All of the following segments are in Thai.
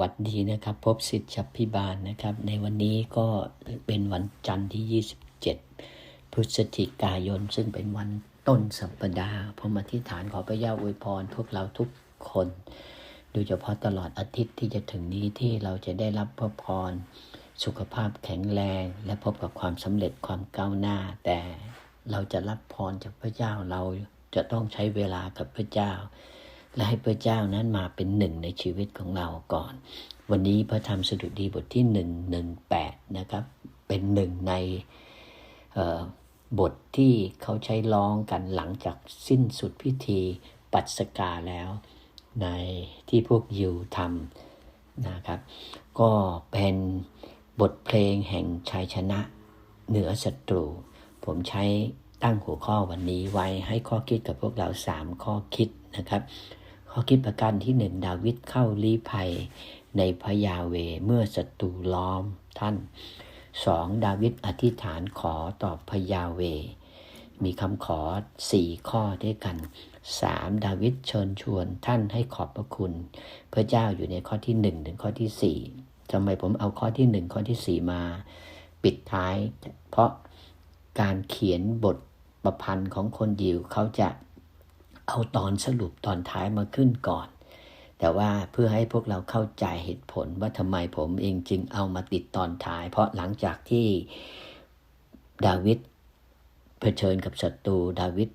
วัดดีนะครับพบสิทธิชพิบาลนะครับ ในวันนี้ก็เป็นวันจันทร์ที่ 27 พฤศจิกายน ซึ่งเป็นวันต้นสัปดาห์ผมอธิษฐานขอพระเจ้าอวยพร พวกเราทุกคนโดยเฉพาะตลอดอาทิตย์ที่จะถึงนี้ที่เราจะได้รับพระพร สุขภาพแข็งแรง และพบกับความสำเร็จความก้าวหน้า แต่เราจะรับพรจากพระเจ้าเราจะต้องใช้เวลากับพระเจ้า และให้พระเจ้านั้นมาเป็นหนึ่งในชีวิตของเราก่อน วันนี้พระธรรมสดุดีบทที่หนึ่งหนึ่งแปดนะครับ เป็นหนึ่งในบทที่เขาใช้ร้องกันหลังจากสิ้นสุดพิธีปัสกาแล้วในที่พวกยิวทำนะครับ ก็เป็นบทเพลงแห่งชัยชนะเหนือศัตรู ผมใช้ตั้งหัวข้อวันนี้ไว้ให้ข้อคิดกับพวกเราสามข้อคิดนะครับ ข้อคิดประการที่หนึ่งดาวิดเข้าลี้ภัยในพระยาเวเมื่อศัตรูล้อมท่านสองดาวิดอธิษฐานขอต่อบพยาเว มีคำขอสี่ข้อด้วยกันสามดาวิดเชิญชวนท่านให้ขอบพระคุณ พระเจ้าอยู่ในข้อที่หนึ่งถึงข้อที่สี่ทำไมผมเอาข้อที่หนึ่งข้อที่สี่มา ปิดท้าย เพราะการเขียนบทประพันธ์ของคนยิวเขาจะ เอาตอนสรุปตอนท้ายมาขึ้นก่อน แต่ว่าเพื่อให้พวกเราเข้าใจเหตุผลว่าทำไมผมเองจึงเอามาติดตอนท้าย เพราะหลังจากที่ดาวิดเผชิญกับศัตรูดาวิด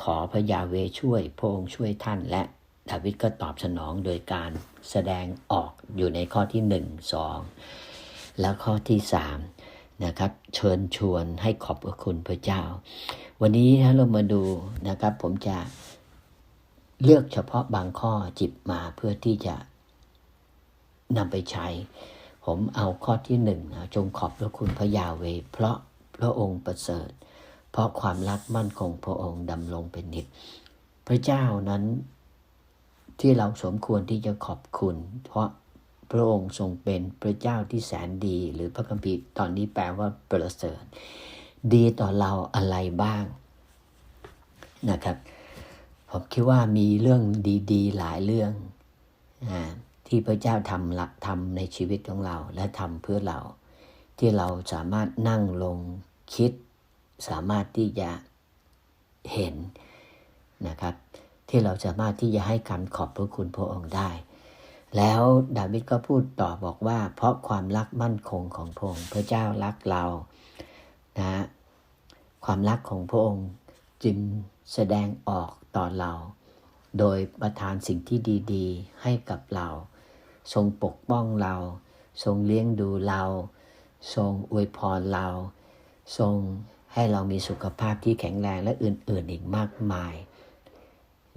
ขอพระยาเวช่วยพระองค์ช่วยท่านและดาวิดก็ตอบสนองโดยการแสดงออกอยู่ในข้อที่หนึ่งสองแล้วข้อที่สามนะครับ เชิญชวนให้ขอบคุณพระเจ้า วันนี้ถ้าเรามาดูนะครับ ผมจะ เลือกเฉพาะบางข้อจิบมาเพื่อที่จะนำไปใช้ ผมเอาข้อที่หนึ่งนะจงขอบพระคุณพระยาเว เพราะพระองค์ประเสริฐ เพราะความรักมั่นคงพระองค์ดำรงเป็นนิจพระเจ้านั้นที่เราสมควรที่จะขอบคุณ เพราะพระองค์ทรงเป็นพระเจ้าที่แสนดี หรือพระคัมภีร์ตอนนี้แปลว่าประเสริฐ ดีต่อเราอะไรบ้างนะครับ ผมคิดว่ามีเรื่องดี ๆ หลายเรื่องอที่พระเจ้าทำละทำในชีวิตของเราและทำเพื่อเรา ที่เราสามารถนั่งลงคิด สามารถที่จะเห็นนะครับ ที่เราสามารถที่จะให้คำขอบพระคุณพระองค์ได้ แล้วดาวิดก็พูดต่อบอกว่า เพราะความรักมั่นคงของพระองค์พระเจ้ารักเรานะความรักของพระองค์จึง แสดงออกต่อเรา โดยประทานสิ่งที่ดีๆ ให้กับเรา ทรงปกป้องเรา ทรงเลี้ยงดูเรา ทรงอวยพรเรา ทรงให้เรามีสุขภาพที่แข็งแรงและอื่นๆอีกมากมาย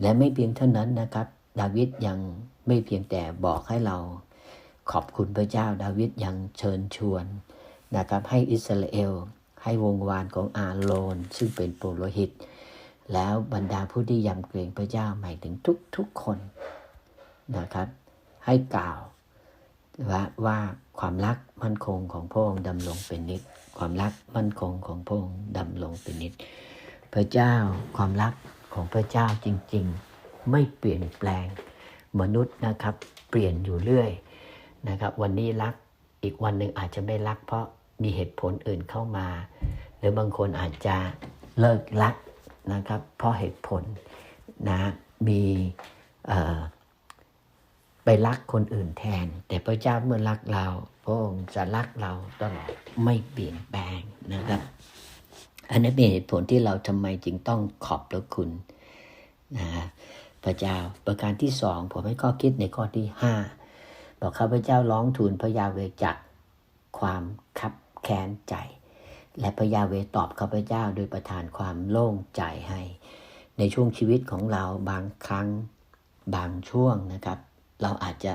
และไม่เพียงเท่านั้นนะครับ ดาวิดยังไม่เพียงแต่บอกให้เรา ขอบคุณพระเจ้าดาวิดยังเชิญชวนนะครับให้อิสราเอลให้วงวานของอาโรนซึ่งเป็นปุโรหิต แล้วบรรดาผู้ที่ยำเกรงพระเจ้าหมายถึงทุกทุกคนนะครับ ให้กล่าวว่าว่าความรักมั่นคงของพระองค์ดำรงเป็นนิจความรักมั่นคงของพระองค์ดำรงเป็นนิจพระเจ้าความรักของพระเจ้าจริง ๆ ไม่เปลี่ยนแปลงมนุษย์นะครับ เปลี่ยนอยู่เรื่อยนะครับ วันนี้รักอีกวันหนึ่งอาจจะไม่รัก เพราะมีเหตุผลอื่นเข้ามา หรือบางคนอาจจะเลิกรัก นะครับ เพราะเหตุผลนะมีไปรักคนอื่นแทน แต่พระเจ้าเมื่อรักเราพระองค์จะรักเราตลอดไม่เปลี่ยนแปลงนะครับ อันนี้เป็นเหตุผลที่เราทำไมจึงต้องขอบพระคุณนะพระเจ้าประการที่สองผมให้ข้อคิดในข้อที่ห้าบอกข้าพเจ้าร้องทูลพระยาเวจากความคับแค้นใจ และพระยาเวตอบข้าพเจ้าโดยประทานความโล่งใจให้ ในช่วงชีวิตของเราบางครั้งบางช่วงนะครับ เราอาจจะ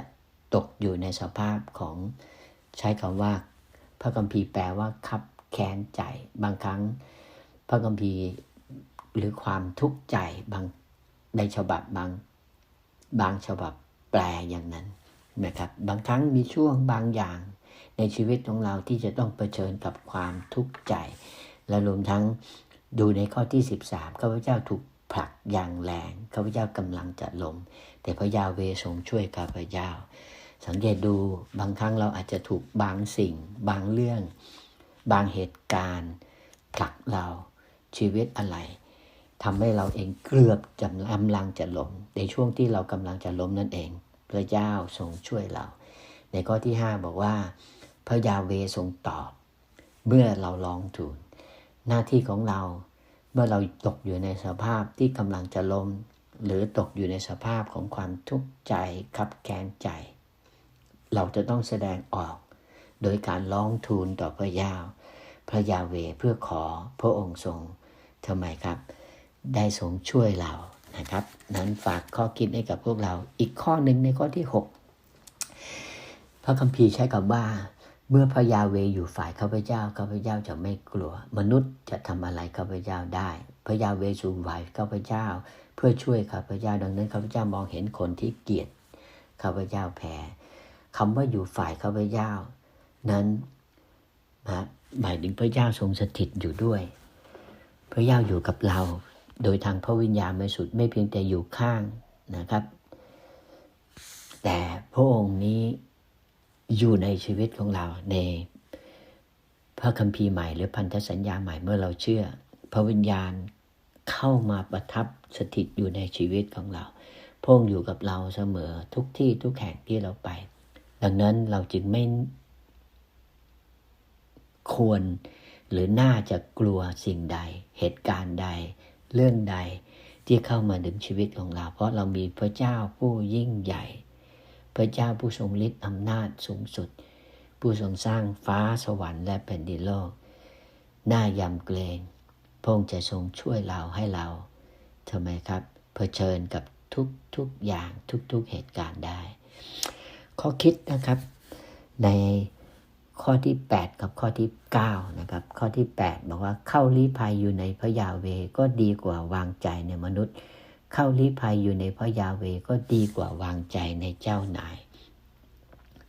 ตกอยู่ในสภาพของใช้คำว่า พระคัมภีร์แปลว่าคับแค้นใจ บางครั้ง พระคัมภีร์หรือความทุกข์ใจบางในฉบับบางบางฉบับแปลอย่างนั้นนะครับ บางครั้งมีช่วงบางอย่าง ในชีวิตของเราที่จะต้องเผชิญกับความทุกข์ใจ และรวมทั้งดูในข้อที่ 13ข้าพเจ้าถูกผลักอย่างแรงข้าพเจ้ากำลังจะล้มแต่พระยาเวทรงช่วยข้าพเจ้า สังเกตดูบางครั้งเราอาจจะถูกบางสิ่ง บางเรื่อง บางเหตุการณ์ผลักเราชีวิตอะไรทำให้เราเองเกือบจำกำลังจะล้มในช่วงที่เรากำลังจะล้มนั่นเอง พระเจ้าทรงช่วยเรา ในข้อที่ 5 บอกว่า พระยาเวทรงตอบ เมื่อเราลองทูลหน้าที่ของเราเมื่อเราตกอยู่ในสภาพที่กำลังจะล้ม หรือตกอยู่ในสภาพของความทุกข์ใจขับแค้นใจ เราจะต้องแสดงออก โดยการร้องทูลต่อพระยาพระยาเวเพื่อขอพระองค์ทรงทำไมครับ ได้ทรงช่วยเรานะครับ นั้นฝากข้อคิดให้กับพวกเราอีกข้อหนึ่งในข้อที่ 6 พระคัมภีร์ใช้คำว่า เมื่อพระยาเวอยู่ฝ่ายข้าพเจ้าข้าพเจ้าจะไม่กลัว มนุษย์จะทำอะไรข้าพเจ้าได้ พระยาเวสูงฝ่ายข้าพเจ้า เพื่อช่วยข้าพเจ้าดังนั้นข้าพเจ้ามองเห็นคนที่เกียดข้าพเจ้าแพ้คำว่าอยู่ฝ่ายข้าพเจ้า นั้นนะหมายถึงพระเจ้าทรงสถิตอยู่ด้วย พระเจ้าอยู่กับเรา โดยทางพระวิญญาณบริสุทธิ์ไม่เพียงแต่อยู่ข้างนะครับ แต่พระองค์นี้ อยู่ในชีวิตของเราในพระคัมภีร์ใหม่หรือพันธสัญญาใหม่เมื่อเราเชื่อ พระวิญญาณเข้ามาประทับสถิตอยู่ในชีวิตของเราพงอยู่กับเราเสมอทุกที่ทุกแห่งที่เราไป ดังนั้นเราจึงไม่ควรหรือน่าจะกลัวสิ่งใด เหตุการณ์ใด เรื่องใดที่เข้ามาถึงชีวิตของเรา เพราะเรามีพระเจ้าผู้ยิ่งใหญ่ พระเจ้าผู้ทรงฤทธิ์อำนาจสูงสุด ผู้ทรงสร้างฟ้าสวรรค์และแผ่นดินโลก น่ายำเกรงพระองค์จะทรงช่วยเราให้เราทำไมครับเผชิญกับทุกทุกอย่างทุกๆเหตุการณ์ได้ ข้อคิดนะครับในข้อที่ 8 กับข้อที่ 9 นะครับ ข้อที่ 8 บอกว่าเข้าลี้ภัยอยู่ในพระยาเวก็ดีกว่าวางใจในมนุษย์ เข้าลี้ภัยอยู่ในพระยาเวก็ดีกว่าวางใจในเจ้านาย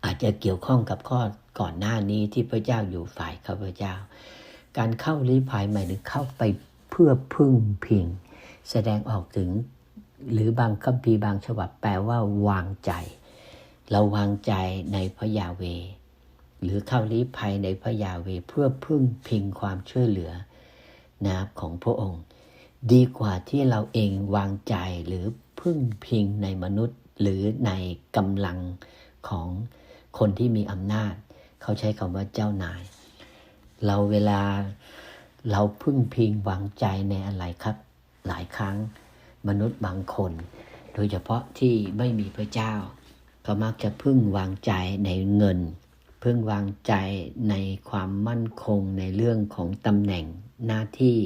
อาจจะเกี่ยวข้องกับข้อก่อนหน้านี้ที่พระเจ้าอยู่ฝ่ายข้าพเจ้า การเข้าลี้ภัยหมายถึงเข้าไปเพื่อพึ่งพิง แสดงออกถึง หรือบางคัมภีร์บางฉบับแปลว่าวางใจ เราวางใจในพระยาเว หรือเข้าลี้ภัยในพระยาเวเพื่อพึ่งพิงความช่วยเหลือนะของพระองค์ ดีกว่าที่เราเองวางใจหรือพึ่งพิงในมนุษย์ หรือในกำลังของคนที่มีอำนาจ เขาใช้คำว่าเจ้านาย เราเวลาเราพึ่งพิงวางใจในอะไรครับ หลายครั้งมนุษย์บางคน โดยเฉพาะที่ไม่มีพระเจ้า ก็มักจะพึ่งวางใจในเงิน พึ่งวางใจในความมั่นคงในเรื่องของตำแหน่งหน้าที่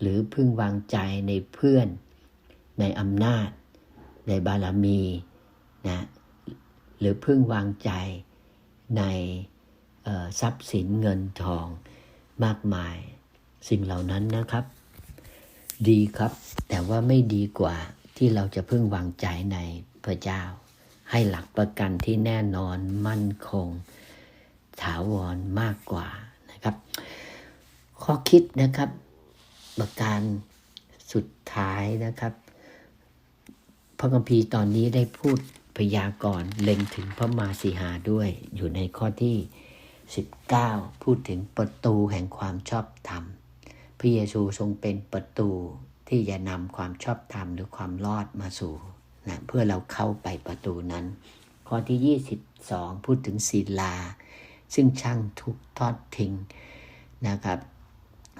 หรือพึ่งวางใจในเพื่อน ในอำนาจ ในบารมีนะหรือพึ่งวางใจในทรัพย์สินเงินทองมากมาย สิ่งเหล่านั้นนะครับ ดีครับ แต่ว่าไม่ดีกว่าที่เราจะพึ่งวางใจในพระเจ้า ให้หลักประกันที่แน่นอนมั่นคง ถาวรมากกว่านะครับ ข้อคิดนะครับ การสุดท้ายนะครับ พระคัมภีร์ตอนนี้ได้พูดพยากรณ์เล็งถึงพระมาสีหาด้วย อยู่ในข้อที่ 19 พูดถึงประตูแห่งความชอบธรรม พระเยซูทรงเป็นประตูที่จะนำความชอบธรรมหรือความรอดมาสู่นะเพื่อเราเข้าไปประตูนั้น ข้อที่ 22 พูดถึงศีลา ซึ่งช่างถูกทอดทิ้งนะครับ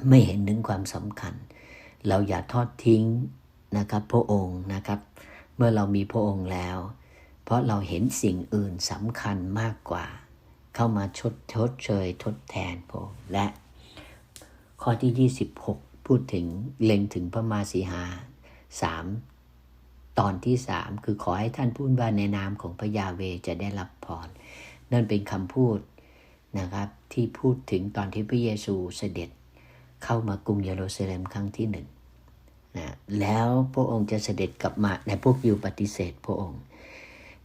ไม่เห็นถึงความสำคัญ เราอย่าทอดทิ้งนะครับพระองค์นะครับ เมื่อเรามีพระองค์แล้ว เพราะเราเห็นสิ่งอื่นสำคัญมากกว่า เข้ามาชดชดเชยทดแทนพระองค์และข้อที่ 26 พูดถึงเล็งถึงพระมาสีหาสามตอนที่สามคือขอให้ท่านพูดว่าในนามของพระยาเวจะได้รับพรนั่นเป็นคำพูดนะครับที่พูดถึงตอนที่พระเยซูเสด็จเข้ามากรุงเยรูซาเล็มครั้งที่หนึ่ง แล้วพระองค์จะเสด็จกลับมาในพวกยิวปฏิเสธพระองค์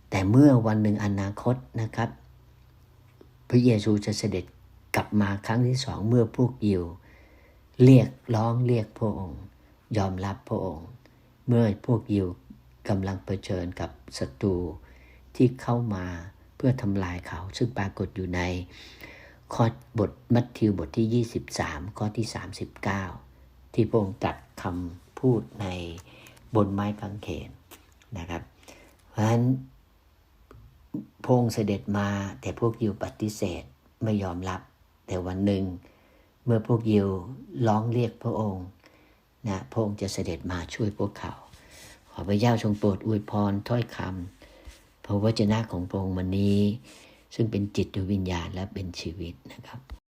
แต่เมื่อวันหนึ่งอนาคตนะครับ พระเยซูจะเสด็จกลับมาครั้งที่สองเมื่อพวกยิวเรียกร้องเรียกพระองค์ ยอมรับพระองค์ เมื่อพวกยิวกำลังเผชิญกับศัตรูที่เข้ามาเพื่อทำลายเขา ซึ่งปรากฏอยู่ในข้อบทมัทธิวบทที่ 23 ข้อที่ 39 ที่พระองค์ตรัสคำ พูดในบนไม้กางเขนนะครับ เพราะฉะนั้นพงค์เสด็จมาแต่พวกยิวปฏิเสธไม่ยอมรับ แต่วันหนึ่ง เมื่อพวกยิวร้องเรียกพระองค์นะพระองค์จะเสด็จมาช่วยพวกเขา ขอพระเจ้าทรงโปรดอวยพรถ้อยคำพระวจนะของพระองค์วันนี้ ซึ่งเป็นจิตวิญญาณและเป็นชีวิตนะครับ